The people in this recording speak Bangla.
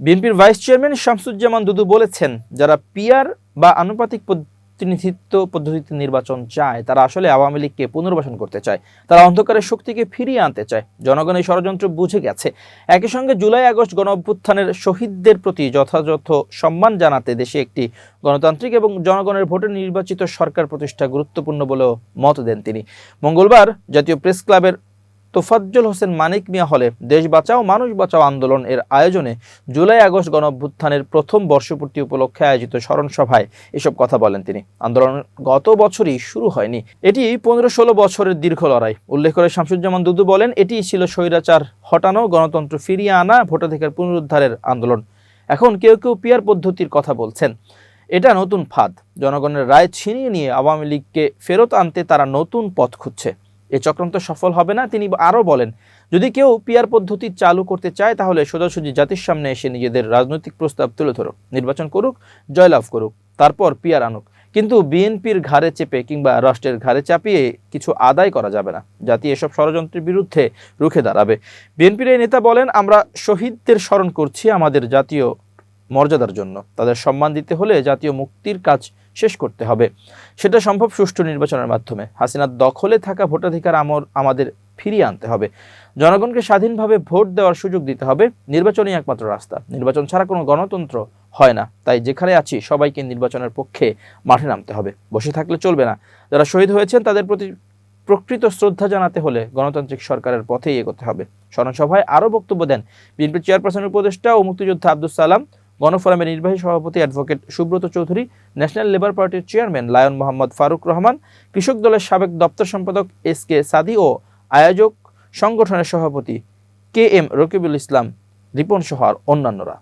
বিএনপির ভাইস চেয়ারম্যান শামসুজ্জামান দুদু বলেছেন, যারা পিয়ার বা আনুপাতিক প্রতিনিধিত্ব পদ্ধতিতে নির্বাচন চায়, তারা আসলে আওয়ামী লীগকে পুনর্বাসন করতে চায়। তারা অন্ধকারের শক্তিকে ফিরিয়ে আনতে চায়। জনগণ এই ষড়যন্ত্র বুঝে গেছে। একই সঙ্গে জুলাই আগস্ট গণ অভ্যুত্থানের শহীদদের প্রতি যথাযথ সম্মান জানাতে দেশে একটি গণতান্ত্রিক এবং জনগণের ভোটে নির্বাচিত সরকার প্রতিষ্ঠা গুরুত্বপূর্ণ বলেও মত দেন তিনি। মঙ্গলবার জাতীয় প্রেস ক্লাবের তোফাজ্জল হোসেন মানিক মিয়া হলে দেশ বাঁচাও, মানুষ বাঁচাও আন্দোলন এর আয়োজনে জুলাই আগস্ট গণ অভ্যুত্থানের প্রথম বর্ষপূর্তি উপলক্ষে আয়োজিত স্মরণ সভায় এসব কথা বলেন তিনি। আন্দোলন গত বছরই শুরু হয়নি। এটি পনেরো ষোলো বছরের দীর্ঘ লড়াই। উল্লেখ করে শামসুজ্জামান দুদু বলেন, এটি ছিল স্বৈরাচার হটানো, গণতন্ত্র ফিরিয়ে আনা, ভোটাধিকার পুনরুদ্ধারের আন্দোলন। এখন কেউ কেউ পিয়ার পদ্ধতির কথা বলছেন। এটা নতুন ফাঁদ। জনগণের রায় ছিনিয়ে নিয়ে আওয়ামী লীগকে ফেরত আনতে তারা নতুন পথ খুঁজছে। এ চক্রান্ত সফল হবে না, তিনি আরও বলেন, যদি কেউ পিয়ার পদ্ধতি চালু করতে চায়, তাহলে সোজাসুজি জাতির সামনে এসে নিজেদের রাজনৈতিক প্রস্তাব তুলে ধরুক, নির্বাচন করুক, জয়লাভ করুক, তারপর পিয়ার আনুক। কিন্তু বিএনপির ঘাড়ে চেপে কিংবা রাষ্ট্রের ঘাড়ে চাপিয়ে কিছু আদায় করা যাবে না। জাতি এসব ষড়যন্ত্রের বিরুদ্ধে রুখে দাঁড়াবে। বিএনপির এই নেতা বলেন, আমরা শহীদদের স্মরণ করছি, আমাদের জাতীয় মর্যাদার জন্য। তাদের সম্মান দিতে হলে জাতীয় মুক্তির কাজ শেষ করতে হবে। সেটা সম্ভব সুষ্ঠু নির্বাচনের মাধ্যমে। হাসিনার দখলে থাকা ভোটাধিকার আমর আমাদের ফিরিয়ে আনতে হবে। জনগণকে স্বাধীনভাবে ভোট দেওয়ার সুযোগ দিতে হবে। নির্বাচনই একমাত্র রাস্তা। নির্বাচন ছাড়া কোনো গণতন্ত্র হয় না। তাই যেখানে আছি, সবাইকে নির্বাচনের পক্ষে মাঠে নামতে হবে। বসে থাকলে চলবে না। যারা শহীদ হয়েছেন, তাদের প্রতি প্রকৃত শ্রদ্ধা জানাতে হলে গণতান্ত্রিক সরকারের পথেই এগোতে হবে। স্মরণসভায় আরও বক্তব্য দেন বিএনপির চেয়ারপারসনের উপদেষ্টা ও মুক্তিযোদ্ধা আব্দুল সালাম। গণফোরামের নির্বাহী সভাপতি advocate Subrata Chowdhury, National Labour পার্টির চেয়ারম্যান লায়ন মোহাম্মদ ফারুক রহমান, কৃষক দলের সাবেক দপ্তর সম্পাদক এস কে সাদি ও আয়োজক সংগঠনের সভাপতি কে এম রকিবুল ইসলাম, রিপন সহ অন্যান্যরা।